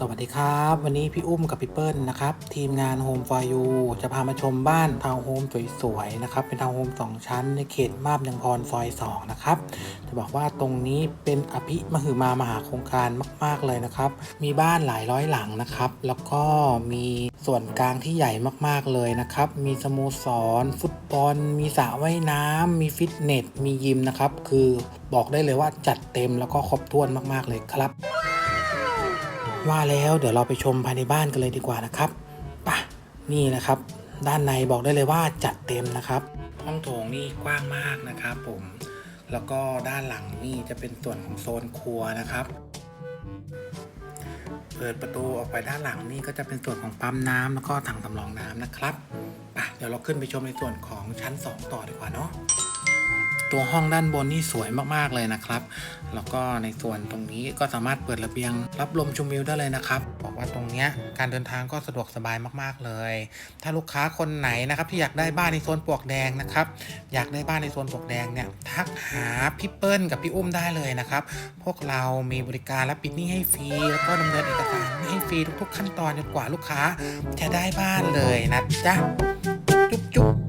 สวัสดีครับ วันนี้พี่อุ้มกับพี่เปิ้ลนะครับ ทีมงาน Home for You จะพามาชมบ้านทาวน์โฮมสวยๆนะครับ เป็นทาวน์โฮม2ชั้นในเขตมาบยังพรซอย2นะครับ จะบอกว่าตรงนี้เป็นอภิมหึมามหาโครงการมาก ๆเลยนะครับ มีบ้านหลายร้อยหลังนะครับ แล้วก็มีส่วนกลางที่ใหญ่มากๆเลยนะครับ มีสโมสร ฟุตบอล มีสระว่ายน้ำมีฟิตเนส มียิมนะครับ คือบอกได้เลยว่าจัดเต็มแล้วก็ครบถ้วนมากๆเลยครับ ว่าแล้วเดี๋ยวเราไปชมภายในบ้านกันเลยดีกว่านะครับป่ะนี่นะครับ ด้านในบอกได้เลยว่าจัดเต็มนะครับ ห้องโถงนี่กว้างมากนะครับผม แล้วก็ด้านหลังนี่จะเป็นส่วนของโซนครัวนะครับ เปิดประตูออกไปด้านหลังนี่ก็จะเป็นส่วนของปั๊มน้ำแล้วก็ถังสำรองน้ำนะครับป่ะเดี๋ยวเราขึ้นไปชมในส่วนของชั้น 2 ต่อดีกว่าเนาะ ตัวห้องด้านบนนี่สวยมากๆเลยนะครับ แล้วก็ในส่วนตรงนี้ก็สามารถเปิดระเบียง รับลมชมวิวได้เลยนะครับ บอกว่าตรงเนี้ยการเดินทางก็สะดวกสบายมากๆเลย ถ้าลูกค้าคนไหนนะครับที่อยากได้บ้านในโซนปวกแดงนะครับอยากได้บ้านในโซนปวกแดงเนี่ยทักหาพี่เปิ้ลกับพี่อุ้มได้เลยนะครับ พวกเรามีบริการรับปิดหนี้ให้ฟรีแล้วก็ดำเนินเอกสารให้ฟรีทุกๆ ขั้นตอนจนกว่าลูกค้าจะได้บ้านเลยนะจ๊ะจุ๊บ